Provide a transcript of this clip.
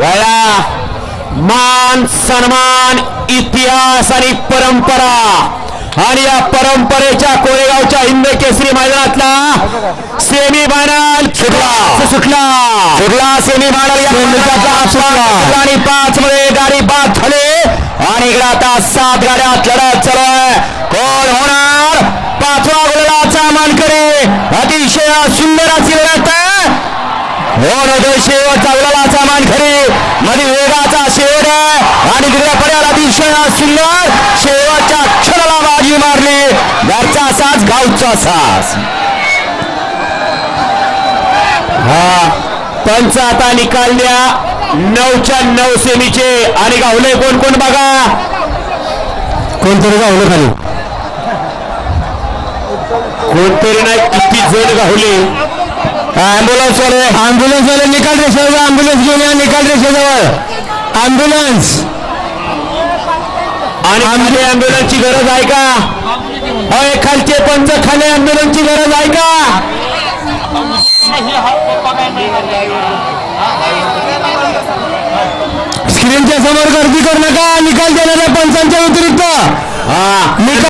वळा मान सन्मान इतिहास आणि परंपरा. आणि या परंपरेच्या कोरेगावच्या हिंद केसरी मैदानातला सेमी फायनल सुटला. सुटला. सुटला. सेमी फायनल आणि पाच मध्ये गाडी बाद झाली. आणि इकडे आता सात गाड्यात लढत चालू आहे. कोण होणार? पाचवा गुलाचा मानकरी. अतिशय सुंदर अशी लढत आहे. हो नव्हतं शेवटचा गुलालाचा मानकरी? तिकडे पड्याला अतिशय सुंदर शेवटच्या क्षणाला बाजी मारली. घरचा सास गावचा सास हा पंच आता निकाल द्या. नऊच्या नऊ सेमीचे. आणि गावले कोण कोण बघा? कोणतरी गावलं खाली. कोणतरी नाही किती जण गावले. अँब्युलन्स वाले. अँब्युलन्स वाले निकाल रेषेवर अँब्युलन्स घेऊन या निकाल रेषेजवळ अँब्युलन्स आणि आमची अँब्युलन्सची गरज आहे का? होय खालचे पंच खाली अँब्युलन्सची गरज आहे का? स्क्रीनच्या समोर गर्दी करू नका. निकाल देणाऱ्या पंचांच्या व्यतिरिक्त.